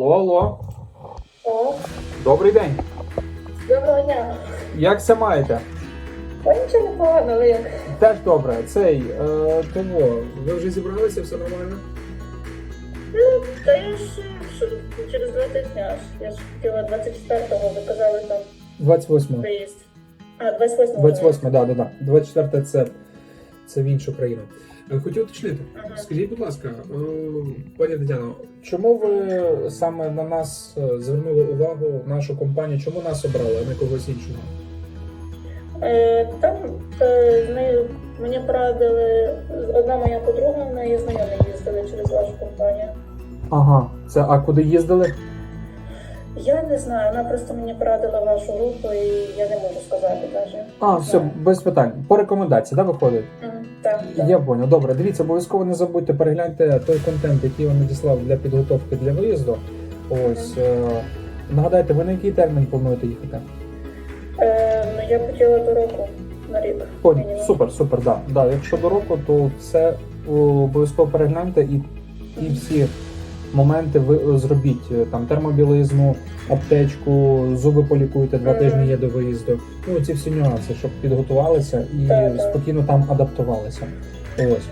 Алло, алло. О, Добрий день. доброго дня. Як це маєте? Ой, нічого не погано, але як? Теж добре. Цей е, того. Ви вже зібралися, все нормально? Ну, та я ж що, через два тижні аж. Я ж хотіла 24-го, ви казали там 28. приїзд. А, 28-го. 28, да, да, да. 24 це, це в іншу країну. Е, Хотів уточнити. Скажіть, будь ласка, е, пані Тетяно, чому ви саме на нас е, звернули увагу, нашу компанію? Чому нас обрали, а не когось іншого? Е, там е, нею мені порадили, одна моя подруга, в неї знайомі їздили через вашу компанію. Ага, це а куди їздили? Я не знаю, вона просто мені порадила вашу групу і я не можу сказати навіть. А, все, без питань. По рекомендації, да, виходить? Мгм, Так, так. Я понял. Добре, дивіться, обов'язково не забудьте перегляньте той контент, який я вам надіслав для підготовки для виїзду. Ось е, нагадайте, ви на який термін плануєте їхати? Е, ну, я хотіла до року на рік. Понял. мінімум. Супер, супер, да. да. Якщо до року, то все о, обов'язково перегляньте і, і всі моменти ви зробіть. Е, Там термобілизну, аптечку, зуби полікуйте, два тижні є до виїзду. Ну ці всі нюанси, щоб підготувалися і Так, так. спокійно там адаптувалися. Ось.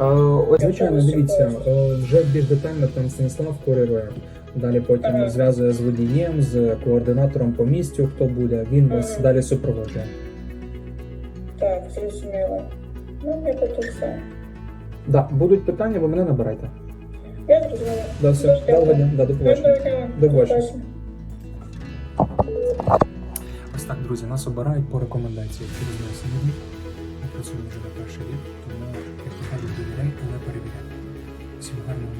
Е, Ось, звичайно, дивіться, е, вже більш детально там Станіслав курирує. Далі потім Ага. зв'язує з водієм, з координатором по місцю, хто буде. Він вас далі супроводжує. Так, зрозуміло. Ну, я тут все. Да, будуть питання, ви мене набирайте. Я зрозуміла. Да, все, До доброго да, до побачення. До побачення. побачення. Ось так, друзі, нас обирають по рекомендації через нас. Ми працюємо вже на перший рік, тому як кажуть, довіряйте, але перевіряйте. Всім гарного.